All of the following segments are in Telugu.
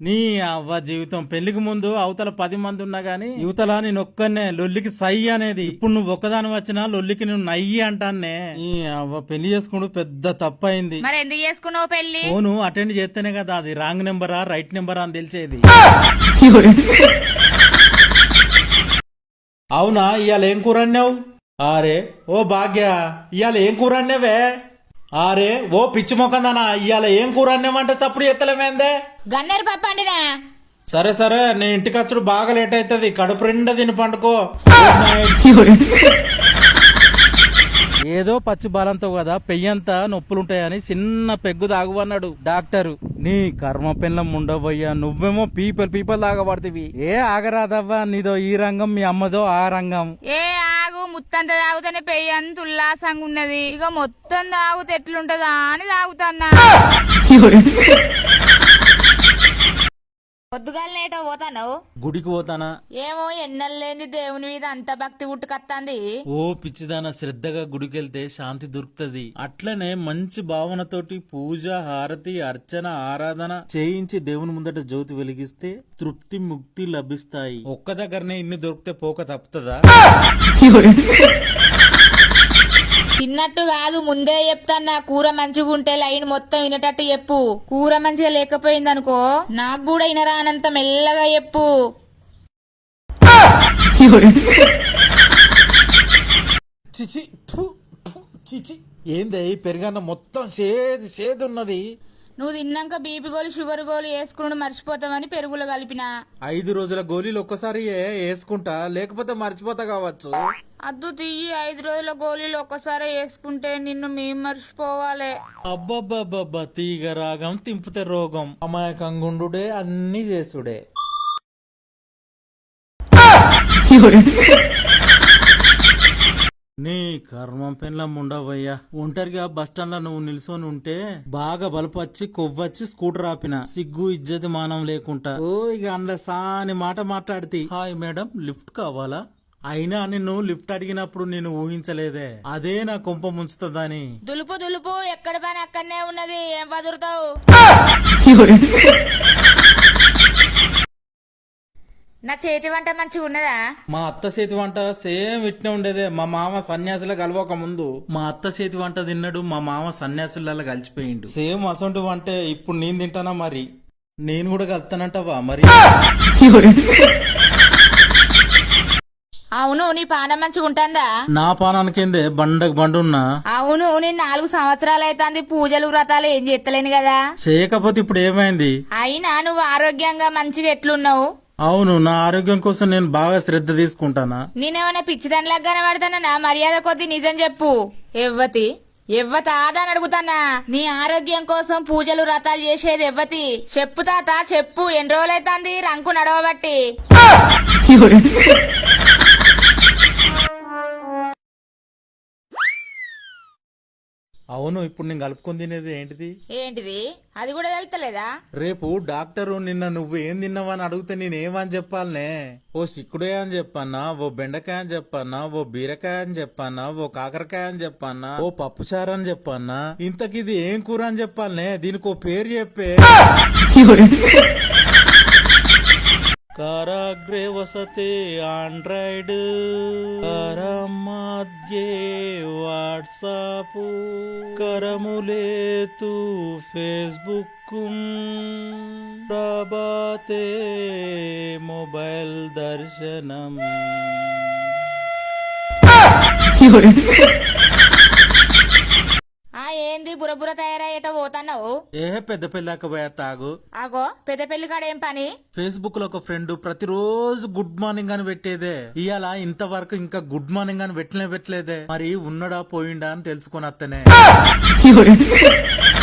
నీ అవ్వ జీవితం పెళ్ళికి ముందు అవతల పది మంది ఉన్నా గానీ యువతల నేను ఒక్కనే లొల్లికి సై అనేది. ఇప్పుడు నువ్వు ఒక్కదాని వచ్చినా లొల్లికి నువ్వు నయ్యి అంటానే ఈ అవ్వ పెళ్ళి చేసుకుంటూ పెద్ద తప్పు అయింది మరి ఎందుకు చేసుకున్నావు పెళ్ళి? ఫోను అటెండ్ చేస్తేనే కదా అది రాంగ్ నెంబరా రైట్ నెంబరా అని తెలిసేది. అవునా? ఇవాళ ఏం కూర అన్నావు ఆరే ఓ భాగ్య ఇవాళ ఏం కూర అన్నావే ఆరే ఓ పిచ్చి మొకందనా ఇవాళ ఏం కూర అన్నావంటే చప్పుడు ఎత్తలేమేందే? గన్నేరు పప్పు అండినా సరే సరే నీ ఇంటికి వచ్చుడు బాగా లేట్ అవుతుంది కడుపు నిండా తిని పండుకో. ఏదో పచ్చి బాలంతో కదా పెయ్యంతా నొప్పులుంటాయని చిన్న పెగ్గు తాగువన్నాడు డాక్టరు. నీ కర్మ పిల్లం ఉండబోయ్యా నువ్వేమో పీపల్ పీపల్ తాగబడుతుంది ఏ ఆగరాదవ్వా నీదో ఈ రంగం మీ అమ్మదో ఆ రంగం. ఏ ఆగు ముత్తంత తాగుతానే పెయ్యి అంత ఉల్లాసంగా ఉన్నది. ఇక మొత్తం తాగుతే ఎట్లుంటదా అని తాగుతాన్నా. పొద్దుగాలనేటో పోతాను గుడికి పోతానా? ఏమో ఎన్నెల్లేంది దేవుని మీద అంత భక్తి ఉట్టుకత్తాంది. ఓ పిచ్చిదాన శ్రద్ధగా గుడికెళ్తే శాంతి దొరుకుతది. అట్లనే మంచి భావనతోటి పూజ హారతి అర్చన ఆరాధన చేయించి దేవుని ముందట జ్యోతి వెలిగిస్తే తృప్తి ముక్తి లభిస్తాయి. ఒక్క దగ్గరనే ఇన్ని దొరికితే పోక తప్పుతుందా? తిన్నట్టు కాదు ముందే చెప్తాన్నా కూర మంచిగా ఉంటే లైన్ మొత్తం వినేటట్టు చెప్పు. కూర మంచిగా లేకపోయింది అనుకో నాకు కూడా వినరానంత మెల్లగా చెప్పు. చిచి చిచి. ఏందే ఈ పెరుగన్న మొత్తం సేది సేది ఉన్నది. నువ్వు తిన్నాక బీపీ గోలు షుగర్ గోలు వేసుకుని మర్చిపోతామని పెరుగులో కలిపిన. ఐదు రోజుల గోళీలు ఒక్కసారి వేసుకుంటా? లేకపోతే మర్చిపోతా కావచ్చు. అద్దు తీయి ఐదు రోజుల గోళీలు ఒక్కసారి వేసుకుంటే నిన్ను మేము మర్చిపోవాలి. అబ్బబ్బబ్బబ్బా తీగ రాగం తింపితే రోగం. అమాయకంగుండుడే అన్ని చేసుడే. నీ కర్మం పెన్లం ఉండవయ్యా. ఒంటరిగా బస్టాండ్లో నువ్వు నిల్చొని ఉంటే బాగా బలుపొచ్చి కొవ్వొచ్చి స్కూటర్ ఆపిన. సిగ్గు ఇజ్జతి మానం లేకుండా ఓ ఇక అందులో సాని మాట మాట్లాడితే హాయ్ మేడం లిఫ్ట్ కావాలా? అయినా నిన్ను లిఫ్ట్ అడిగినప్పుడు నేను ఊహించలేదే. అదే నా కొంప ముంచుతుందని. దులుపు దులుపు ఎక్కడ పని అక్కడనే ఉన్నది. ఏం వదురుతావు నా చేతి వంట మంచిగా ఉన్నదా? మా అత్త చేతి వంట సేమ్ ఇట్నే ఉండేదే. మా మామ సన్యాసుల కలవక ముందు మా అత్త చేతి వంట తిన్నాడు మా మామ సన్యాసులలో కలిసిపోయిండు. సేమ్ అసొంటి వంటే ఇప్పుడు నేను తింటానా మరి? నేను కూడా కలుతానంటావా మరి? అవును నీ పానం మంచిగా ఉంటుందా? నా పానానికేందే? బండకు బండున్నా. అవును నేను నాలుగు సంవత్సరాలు అవుతుంది పూజలు వ్రతాలు ఏం చేస్తలేను కదా? చేయకపోతే ఇప్పుడు ఏమైంది? అయినా నువ్వు ఆరోగ్యంగా మంచిగా ఎట్లున్నావు? అవును నా ఆరోగ్యం కోసం నేను బాగా శ్రద్ధ తీసుకుంటానా? నేనేమైనా పిచ్చిదానిలాగా కనబడతానా మర్యాద కొద్ది నిజం చెప్పు. ఎవ్వతి ఎవ్వత ఆదని అడుగుతానా? నీ ఆరోగ్యం కోసం పూజలు వ్రతాలు చేసేది ఎవ్వతి చెప్పు తాత చెప్పు. ఎన్ని రోజులైతుంది? రంకు నడవబట్టి. అవును ఇప్పుడు నేను కలుపుకొని తినేది ఏంటిది? ఏంటిది? అది కూడా తెలుస్తలేదా రేపు డాక్టరు నిన్న నువ్వు ఏం తిన్నావని అడిగితే నేనేమని చెప్పాలనే? ఓ సిక్కుడే అని చెప్పన్నా ఓ బెండకాయ అని చెప్పన్నా ఓ బీరకాయ అని చెప్పన్నా ఓ కాకరకాయ అని చెప్పన్నా ఓ పప్పుచారు అని చెప్పన్నా ఇంతకిది ఏం కూర అని చెప్పాలనే? దీనికి ఓ పేరు చెప్పే. కారాగ్రే వసతే ఆండ్రాయిడ్. కరమధ్యే వాట్సాప్. కరములేతు ఫేస్బుక్ ప్రభాతే మొబైల్ దర్శనం. ఆ ఏంది బురబుర తయారయ్యేటో పోతున్నావు? ఏ పెద్ద పెళ్ళాక పోయా తాగు. ఆగో పెద్ద పెళ్ళి కాడ ఏం పని? ఫేస్బుక్లో ఒక ఫ్రెండ్ ప్రతిరోజు గుడ్ మార్నింగ్ అని పెట్టేదే. ఇవాళ ఇంతవరకు ఇంకా గుడ్ మార్నింగ్ అని పెట్టలే పెట్టలేదే. మరి ఉన్నడా పోయిండా అని తెలుసుకొని అత్తనే.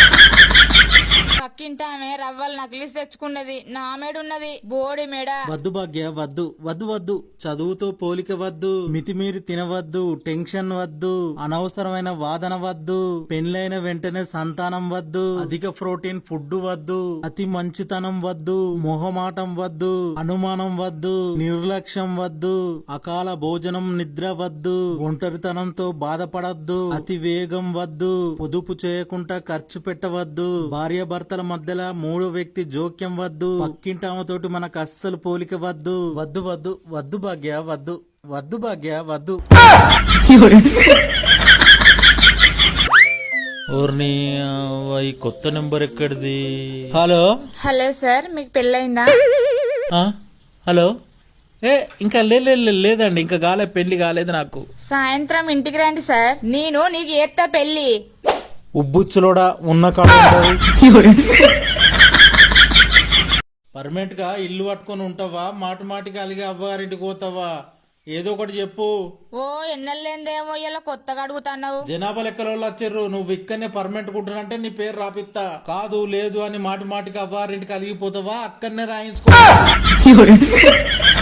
తింటామే రవ్వలు నకిలీస్ తెచ్చుకున్నది నా మేడున్నది బోడి మేడ. వద్దు భాగ్య వద్దు. వద్దు వద్దు. చదువుతో పోలిక వద్దు మితిమీరి తినవద్దు టెన్షన్ వద్దు అనవసరమైన వాదన వద్దు పెళ్ళైన వెంటనే సంతానం వద్దు అధిక ప్రోటీన్ ఫుడ్ వద్దు అతి మంచితనం వద్దు మొహమాటం వద్దు అనుమానం వద్దు నిర్లక్ష్యం వద్దు అకాల భోజనం నిద్ర వద్దు ఒంటరితనంతో బాధపడద్దు అతి వేగం వద్దు పొదుపు చేయకుండా ఖర్చు పెట్టవద్దు భార్య భర్తల మధ్యలో మూడో వ్యక్తి జోక్యం వద్దు. పక్కింటామతోటి మనకు అస్సలు పోలిక వద్దు. వద్దు వద్దు వద్దు భాగ్య వద్దు వద్దు భాగ్య వద్దు. ఓర్ని ఈ కొత్త నెంబర్ ఎక్కడిది? హలో? హలో సార్ మీకు పెళ్ళయిందా? ఆ? హలో? ఏ ఇంకా లే లే- లే- లేదండి ఇంకా కాలే పెళ్ళి కాలేదు నాకు. సాయంత్రం ఇంటికి రండి సార్. నేను నీకు ఏత్తా పెళ్ళి. ఉబ్బుచ్చులోడా ఉన్న కాడ పర్మనెంట్గా ఇల్లు పట్టుకొని ఉంటావా? మాటి మాటికి అలిగి అవ్వారింటికి పోతావా? ఏదో ఒకటి చెప్పు. ఓ ఎన్నెల్లేందేమో ఇలా కొత్తగా అడుగుతున్నావు. జనాభా లెక్కల వాళ్ళు వచ్చారు. నువ్వు ఇక్కడనే పర్మనెంట్ కుంటున్నంటే నీ పేరు రాపిస్తా. కాదు లేదు అని మాటి మాటికి అవ్వారింటికి అలిగిపోతావా? అక్కడనే రాయించుకో.